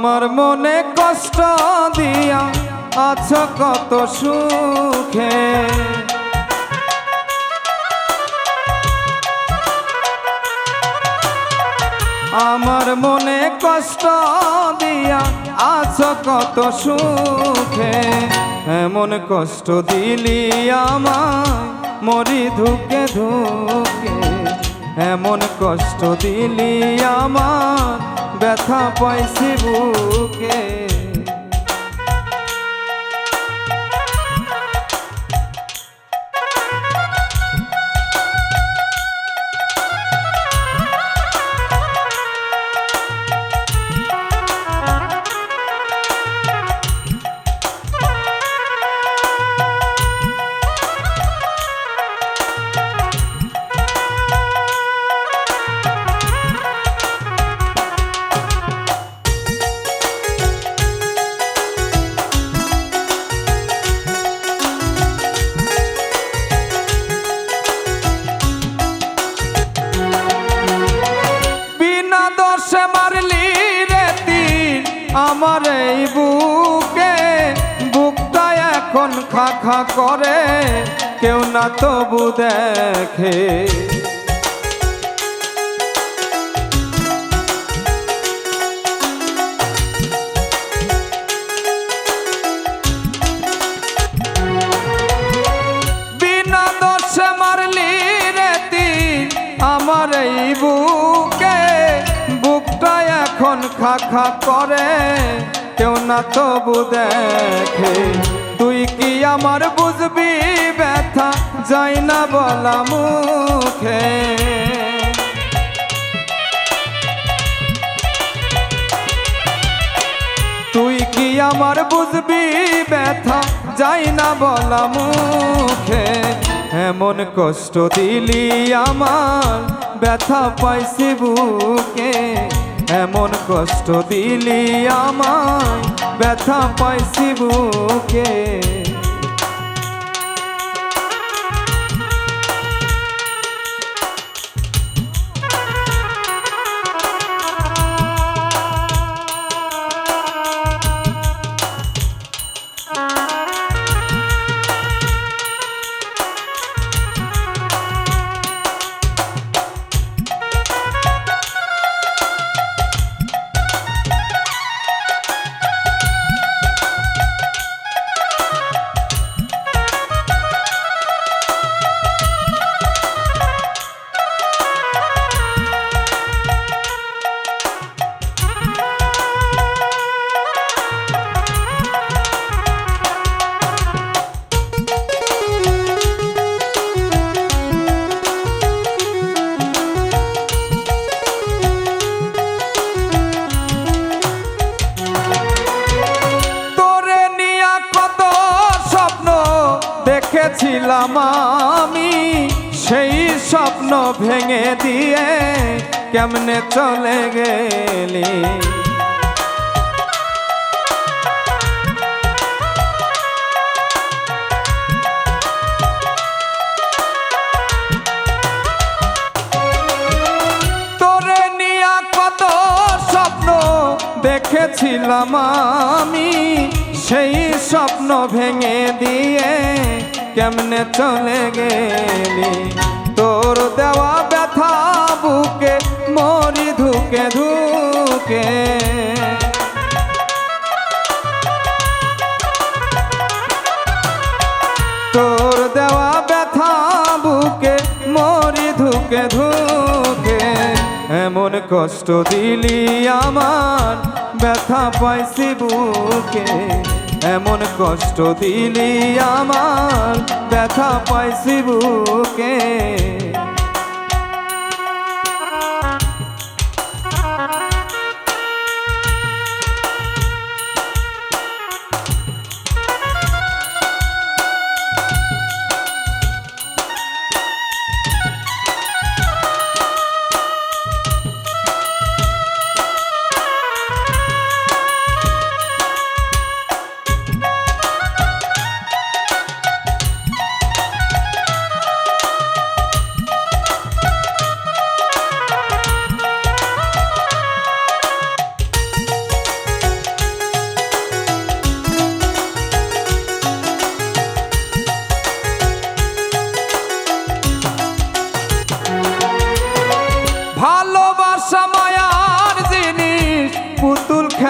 আমার মনে কষ্ট দিয়া আছো কত সুখে। আমার মনে কষ্ট দিয়া আছো কত সুখে। এমন কষ্ট দিলি আমায়, মরি ধুকে ধুকে। এমন কষ্ট দিলি আমার ব্যথা পাইছি বুকে। আমার এই বুকে বুকটা এখন খা খা করে কেউ না তবু দেখে। এখন খা খা করে, কেউ না তবু দেখে। তুই কি আমার বুঝবি ব্যথা? যাই না বলা মুখে। তুই কি আমার বুঝবি ব্যথা? যাই না বলা মুখে। এমন কষ্ট দিলি আমার, ব্যথা পাইছি বুকে। এমন কষ্ট দিলি আমায় ব্যথা পাইছি বুকে। সেই স্বপ্ন ভেঙে দিয়ে কেমনে চলে গেলি? তোরে নিয়া কত স্বপ্ন দেখেছিলাম আমি, সেই স্বপ্ন ভেঙে দিয়ে কেমনে চলে গেলি? তোর দেওয়া ব্যথা বুকে, মরি ধুকে ধুকে। তোর দেওয়া ব্যথা বুকে, মরি ধুকে ধুকে। এমন কষ্ট দিলি আমার, ব্যথা পাইছি বুকে। এমন কষ্ট দিলি আমার ব্যথা পাইছি বুকে।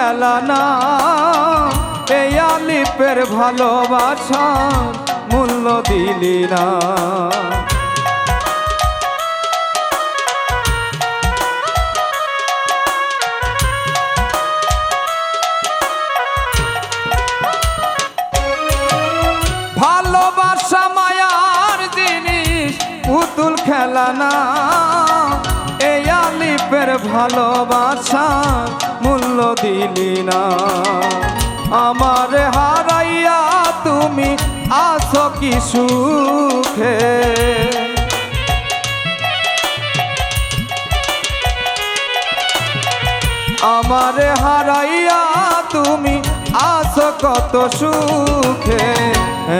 খেলা না। এই আলিপের ভালোবাসার মূল্য দিলি না। ভালোবাসা মায়ার জিনিস, পুতুল খেলা না। এই আলিপের ভালোবাসা মূল্য দিলি না। আমার হারাইয়া তুমি আছো কি সুখে? আমারে হারাইয়া তুমি আছো কত সুখে?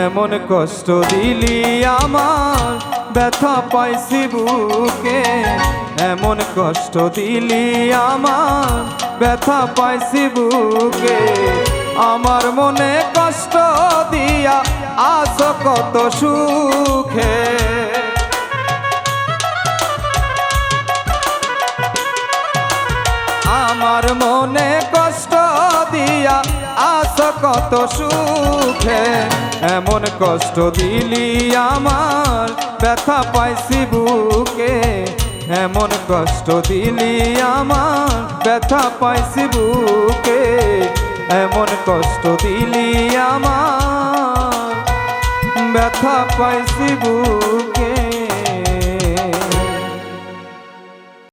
এমন কষ্ট দিলি আমার ব্যথা পাইছি বুকে, এমন কষ্ট দিলি আমার। ব্যথা পাইছি বুকে, আমার মনে কষ্ট দিয়া আছো কত সুখে। আমার মনে কষ্ট দিয়া আস কত সুখে, এমন কষ্ট দিলি আমার, ব্যথা পাইছি বুকে। এমন কষ্ট দিলি আমার, ব্যথা পাইছি বুকে। এমন কষ্ট দিলি আমার, ব্যথা পাইছি বুকে।